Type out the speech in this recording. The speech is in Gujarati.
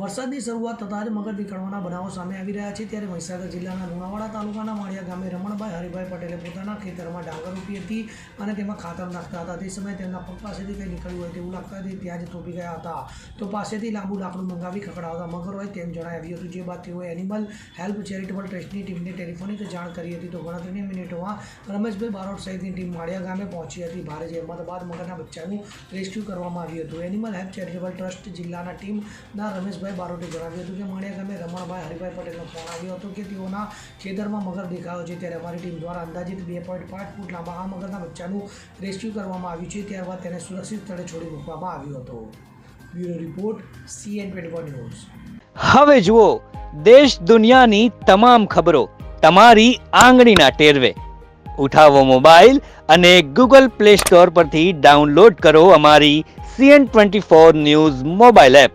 વરસાદની શરૂઆત થતાં જ મગર વિકળવાના બનાવો સામે આવી રહ્યા છે. ત્યારે મહીસાગર જિલ્લાના લુણાવાડા તાલુકાના માળિયા ગામે રમણભાઈ, હરિભાઈ પટેલે પોતાના ખેતરમાં ડાંગર રોપી હતી અને તેમાં ખાતર નાખતા હતા. તે સમયે તેમના પગ પાસેથી કંઈ નીકળ્યું હોય તેવું લાગતા હતી. ત્યાં જ તોપી ગયા હતા. તો પાસેથી લાંબુ લાકડું મંગાવી ખખડાવતા મગર હોય તેમ જણાવ્યું હતું. જે બાદ તેઓએ એનિમલ હેલ્પ ચેરિટેબલ ટ્રસ્ટની ટીમને ટેલિફોનિક જાણ કરી હતી. તો ગણતરીની મિનિટોમાં રમેશભાઈ બારોટ સહિતની ટીમ માળિયા ગામે પહોંચી હતી. ભારે જહેમત બાદ મગરના બચ્ચાનું રેસ્ક્યુ કરવામાં આવ્યું હતું. એનિમલ હેલ્પ ચેરિટેબલ ટ્રસ્ટ જિલ્લાના ટીમના રમેશભાઈ બારોટે જણાવ્યું હતું કે માળિયા ગામે રમણભાઈ, હરિભાઈ પટેલનો ફોન આવ્યો હતો કે તેઓના ખેતરમાં મગર દેખાયો છે. ત્યારે અમારી ટીમ દ્વારા અંદાજિત બે પોઈન્ટ પાંચ ફૂટ લાંબા આ મગરના બચ્ચાનું રેસ્ક્યુ કરવામાં આવ્યું છે. ત્યારબાદ તેને સુરક્ષિત સ્થળે છોડી મૂકવામાં આવ્યો હતો. Bureau report CN twenty news. હવે જુઓ, દેશ દુનિયાની તમામ ખબરો તમારી આંગળીના ટેરવે. ઉઠાવો મોબાઈલ અને ગૂગલ પ્લે સ્ટોર પરથી ડાઉનલોડ કરો અમારી CN twenty four news mobile app.